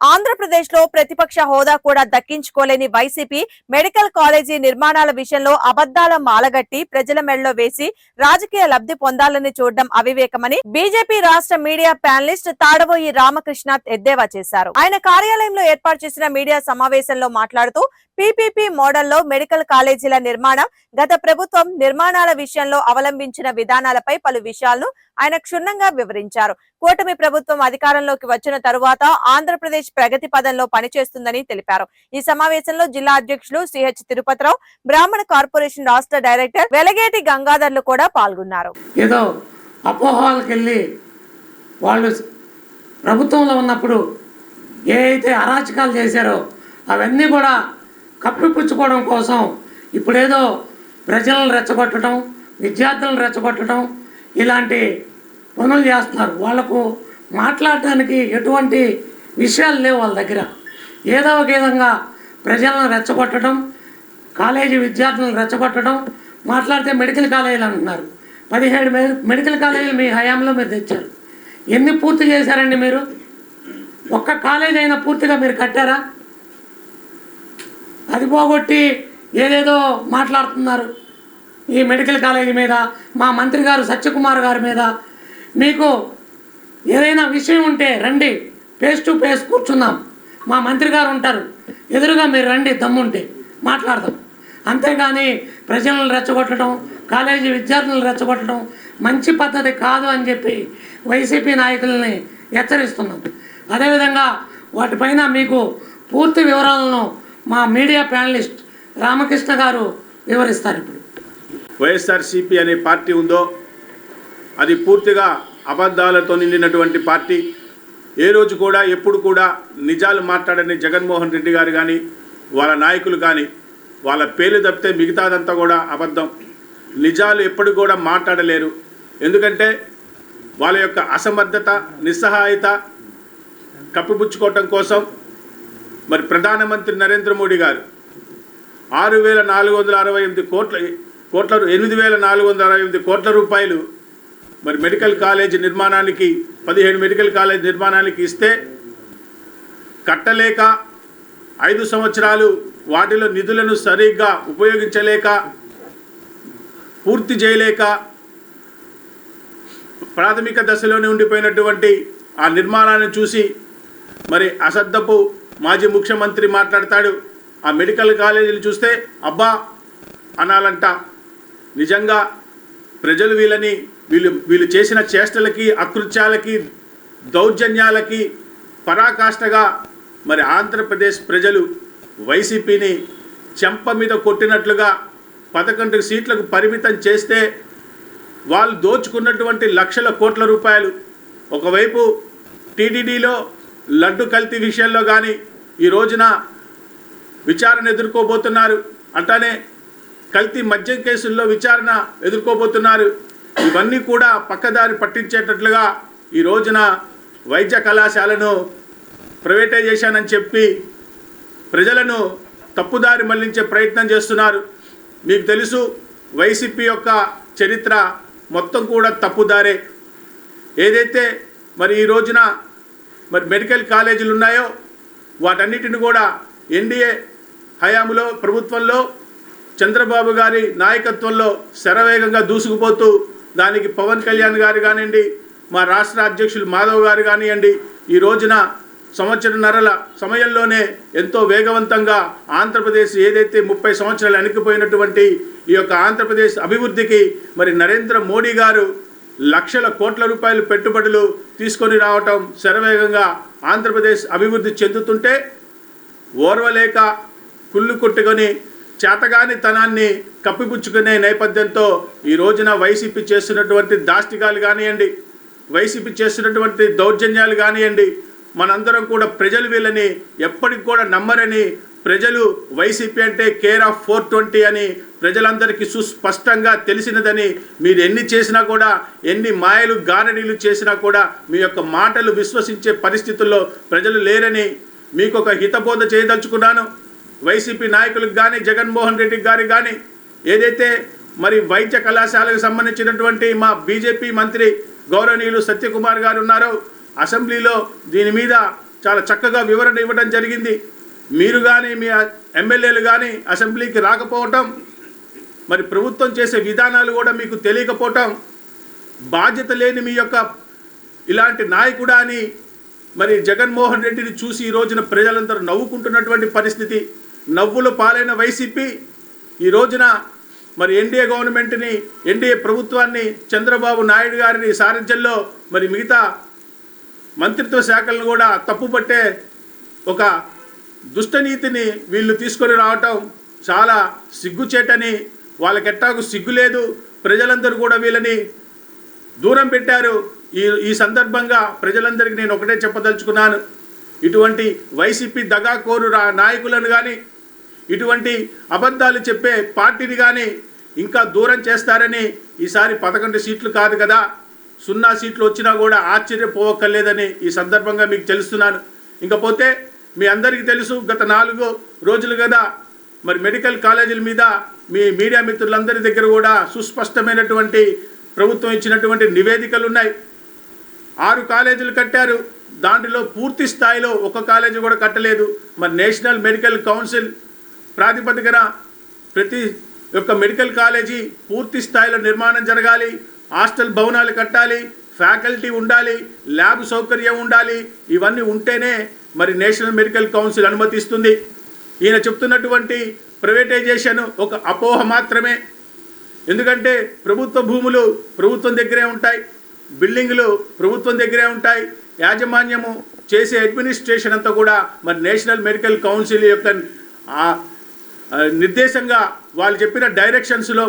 ఆంధ్రప్రదేశ్లో ప్రతిపక్ష హోదా కూడా దక్కించుకోలేని వైసీపీ మెడికల్ కాలేజీ నిర్మాణాల విషయంలో అబద్దాల మాలగట్టి ప్రజల మెడలో వేసి రాజకీయ లబ్ధి పొందాలని చూడడం అవివేకమని బీజేపీ రాష్ట్ర మీడియా ప్యానలిస్ట్ తాడబోయి రామకృష్ణ ఎద్దేవా చేశారు. ఆయన కార్యాలయంలో ఏర్పాటు చేసిన మీడియా సమావేశంలో మాట్లాడుతూ పీపీపీ మోడల్లో మెడికల్ కాలేజీల నిర్మాణం గత ప్రభుత్వం నిర్మాణాల విషయంలో అవలంబించిన విధానాలపై పలు విషయాలను ఆయన క్షుణ్ణంగా వివరించారు. కూటమి ప్రభుత్వం అధికారంలోకి వచ్చిన తరువాత ఆంధ్రప్రదేశ్ ప్రగతి పదంలో పనిచేస్తుందని తెలిపారు. ఈ సమావేశంలో జిల్లా అధ్యక్షులు సిహెచ్ తిరుపతిరావు బ్రాహ్మణ కార్పొరేషన్ రాష్ట్ర డైరెక్టర్ వెలగేటి గంగాధర్లు కూడా పాల్గొన్నారు. ఏదో అపోహలకు వాళ్ళు ప్రభుత్వంలో ఉన్నప్పుడు ఏ అయితే అరాచకాలు చేశారో అవన్నీ కూడా కప్పిపుచ్చుకోవడం కోసం ఇప్పుడేదో ప్రజలను రెచ్చగొట్టడం విద్యార్థులను రెచ్చగొట్టడం ఇలాంటి పనులు చేస్తున్నారు. వాళ్ళకు మాట్లాడటానికి ఎటువంటి విషయాలు లేవు వాళ్ళ దగ్గర. ఏదో ఒక విధంగా ప్రజలను రెచ్చగొట్టడం కాలేజీ విద్యార్థులను రెచ్చగొట్టడం మాట్లాడితే మెడికల్ కాలేజీలు అంటున్నారు. పదిహేడు మెడికల్ కాలేజీలు మీ హయాంలో మీరు తెచ్చారు. ఎన్ని పూర్తి చేశారండి మీరు? ఒక్క కాలేజీ అయినా పూర్తిగా మీరు కట్టారా? అది పోగొట్టి ఏదేదో మాట్లాడుతున్నారు. ఈ మెడికల్ కాలేజీ మీద మా మంత్రి గారు సత్యకుమార్ గారి మీద మీకు ఏదైనా విషయం ఉంటే రండి ఫేస్ టు ఫేస్ కూర్చుందాం. మా మంత్రి గారు ఉంటారు. ఎదురుగా మీరు రండి దమ్ముంటే మాట్లాడదాం. అంతేగాని ప్రజలను రెచ్చగొట్టడం కాలేజీ విద్యార్థులను రెచ్చగొట్టడం మంచి పద్ధతి కాదు అని చెప్పి వైసీపీ నాయకుల్ని హెచ్చరిస్తున్నాం. అదేవిధంగా వాటిపైన మీకు పూర్తి వివరాలను మా మీడియా ప్యానలిస్ట్ రామకృష్ణ గారు వివరిస్తారు ఇప్పుడు. వైఎస్ఆర్సీపీ అనే పార్టీ ఉందో అది పూర్తిగా అబద్ధాలతో నిండినటువంటి పార్టీ. ఏ రోజు కూడా ఎప్పుడు కూడా నిజాలు మాట్లాడని జగన్మోహన్ రెడ్డి గారు కానీ వాళ్ళ నాయకులు కానీ వాళ్ళ పేర్లు తప్పితే మిగతాదంతా కూడా అబద్ధం. నిజాలు ఎప్పుడు కూడా మాట్లాడలేరు. ఎందుకంటే వాళ్ళ యొక్క అసమర్థత నిస్సహాయత కప్పిపుచ్చుకోవటం కోసం మరి ప్రధానమంత్రి నరేంద్ర మోడీ గారు ఆరు వేల నాలుగు వందల అరవై ఎనిమిది కోట్ల కోట్ల ఎనిమిది వేల నాలుగు వందల అరవై ఎనిమిది కోట్ల రూపాయలు మరి మెడికల్ కాలేజ్ నిర్మాణానికి పదిహేను మెడికల్ కాలేజ్ నిర్మాణానికి ఇస్తే కట్టలేక ఐదు సంవత్సరాలు వాటిలో నిధులను సరిగ్గా ఉపయోగించలేక పూర్తి చేయలేక ప్రాథమిక దశలోనే ఉండిపోయినటువంటి ఆ నిర్మాణాన్ని చూసి మరి అసద్దపు మాజీ ముఖ్యమంత్రి మాట్లాడతాడు. ఆ మెడికల్ కాలేజీలు చూస్తే అబ్బా అనాలంట. నిజంగా ప్రజలు వీళ్ళని వీళ్ళు వీళ్ళు చేసిన చేష్టలకి అకృత్యాలకి దౌర్జన్యాలకి పరాకాష్ఠగా మరి ఆంధ్రప్రదేశ్ ప్రజలు వైసీపీని చెంప మీద కొట్టినట్లుగా పదకొండు సీట్లకు పరిమితం చేస్తే వాళ్ళు దోచుకున్నటువంటి లక్షల కోట్ల రూపాయలు. ఒకవైపు టీటీడీలో లడ్డు కల్తీ విషయంలో కానీ ఈ రోజున విచారణ ఎదుర్కోబోతున్నారు. అట్లానే కల్తీ మద్యం కేసుల్లో విచారణ ఎదుర్కోబోతున్నారు. ఇవన్నీ కూడా పక్కదారి పట్టించేటట్లుగా ఈ రోజున వైద్య కళాశాలను ప్రైవేటైజేషన్ అని చెప్పి ప్రజలను తప్పుదారి మళ్ళించే ప్రయత్నం చేస్తున్నారు. మీకు తెలుసు వైసీపీ యొక్క చరిత్ర మొత్తం కూడా తప్పుదారే. ఏదైతే మరి ఈ రోజున మరి మెడికల్ కాలేజీలు ఉన్నాయో వాటన్నిటిని కూడా ఎన్డీఏ హయాంలో ప్రభుత్వంలో చంద్రబాబు గారి నాయకత్వంలో శరవేగంగా దూసుకుపోతూ దానికి పవన్ కళ్యాణ్ గారు కానివ్వండి మా రాష్ట్ర అధ్యక్షులు మాధవ్ గారు కానివ్వండి ఈ రోజున సంవత్సరన్నరల సమయంలోనే ఎంతో వేగవంతంగా ఆంధ్రప్రదేశ్ ఏదైతే ముప్పై సంవత్సరాలు వెనక్కిపోయినటువంటి ఈ యొక్క ఆంధ్రప్రదేశ్ అభివృద్ధికి మరి నరేంద్ర మోడీ గారు లక్షల కోట్ల రూపాయలు పెట్టుబడులు తీసుకొని రావటం శరవేగంగా ఆంధ్రప్రదేశ్ అభివృద్ధి చెందుతుంటే ఓర్వలేక కుళ్ళు కొట్టుకొని చేతగాని తనాన్ని కప్పిపుచ్చుకునే నేపథ్యంతో ఈ రోజున వైసీపీ చేస్తున్నటువంటి దాష్టికాలు కానివ్వండి వైసీపీ చేస్తున్నటువంటి దౌర్జన్యాలు కానివ్వండి మనందరం కూడా ప్రజలు వీళ్ళని ఎప్పటికి కూడా నమ్మరని ప్రజలు వైసీపీ అంటే కేర్ ఆఫ్ ఫోర్ ట్వంటీ అని ప్రజలందరికీ సుస్పష్టంగా తెలిసినదని మీరు ఎన్ని చేసినా కూడా ఎన్ని మాయలు గారడీలు చేసినా కూడా మీ యొక్క మాటలు విశ్వసించే పరిస్థితుల్లో ప్రజలు లేరని మీకు ఒక హితబోధ చేయదలుచుకున్నాను. వైసీపీ నాయకులకు కానీ జగన్మోహన్ రెడ్డికి గారి కానీ ఏదైతే మరి వైద్య కళాశాలకు సంబంధించినటువంటి మా బీజేపీ మంత్రి గౌరవనీయులు సత్యకుమార్ గారు ఉన్నారో అసెంబ్లీలో దీని మీద చాలా చక్కగా వివరణ ఇవ్వడం జరిగింది. మీరు కానీ మీ ఎమ్మెల్యేలు కానీ అసెంబ్లీకి రాకపోవటం మరి ప్రభుత్వం చేసే విధానాలు కూడా మీకు తెలియకపోవటం బాధ్యత లేని మీ యొక్క ఇలాంటి నాయకుడా అని మరి జగన్మోహన్ రెడ్డిని చూసి ఈ రోజున ప్రజలందరూ నవ్వుకుంటున్నటువంటి పరిస్థితి. నవ్వుల పాలైన వైసీపీ ఈ రోజున మరి ఎన్డీఏ గవర్నమెంట్ని ఎన్డీఏ ప్రభుత్వాన్ని చంద్రబాబు నాయుడు గారిని సారథ్యంలో మరి మిగతా మంత్రిత్వ శాఖలను కూడా తప్పుపట్టే ఒక దుష్టనీతిని వీళ్ళు తీసుకొని రావటం చాలా సిగ్గుచేటని వాళ్ళకెట్టాకు సిగ్గు లేదు. ప్రజలందరూ కూడా వీళ్ళని దూరం పెట్టారు. ఈ ఈ సందర్భంగా ప్రజలందరికీ నేను ఒకటే చెప్పదలుచుకున్నాను. ఇటువంటి వైసీపీ దగాకోరు రా నాయకులను కానీ ఇటువంటి అబద్ధాలు చెప్పే పార్టీని కానీ ఇంకా దూరం చేస్తారని ఈసారి పదకొండు సీట్లు కాదు కదా. సున్నా సీట్లు వచ్చినా కూడా ఆశ్చర్యపోవక్కర్లేదని ఈ సందర్భంగా మీకు తెలుస్తున్నాను. ఇంకపోతే మీ అందరికీ తెలుసు గత నాలుగు రోజులు కదా మరి మెడికల్ కాలేజీల మీద మీ మీడియా మిత్రులందరి దగ్గర కూడా సుస్పష్టమైనటువంటి ప్రభుత్వం ఇచ్చినటువంటి నివేదికలు ఉన్నాయి. ఆరు కాలేజీలు కట్టారు. దాంట్లో పూర్తి స్థాయిలో ఒక కాలేజీ కూడా కట్టలేదు. మరి నేషనల్ మెడికల్ కౌన్సిల్ ప్రాతిపదికన ప్రతి యొక్క మెడికల్ కాలేజీ పూర్తి స్థాయిలో నిర్మాణం జరగాలి. హాస్టల్ భవనాలు కట్టాలి. ఫ్యాకల్టీ ఉండాలి. ల్యాబ్ సౌకర్యం ఉండాలి. ఇవన్నీ ఉంటేనే మరి నేషనల్ మెడికల్ కౌన్సిల్ అనుమతిస్తుంది. ఈయన చెప్తున్నటువంటి ప్రైవేటైజేషన్ ఒక అపోహ మాత్రమే. ఎందుకంటే ప్రభుత్వ భూములు ప్రభుత్వం దగ్గరే ఉంటాయి. బిల్డింగులు ప్రభుత్వం దగ్గరే ఉంటాయి. యాజమాన్యము చేసే అడ్మినిస్ట్రేషన్ అంతా కూడా మరి నేషనల్ మెడికల్ కౌన్సిల్ యొక్క నిర్దేశంగా వాళ్ళు చెప్పిన డైరెక్షన్స్లో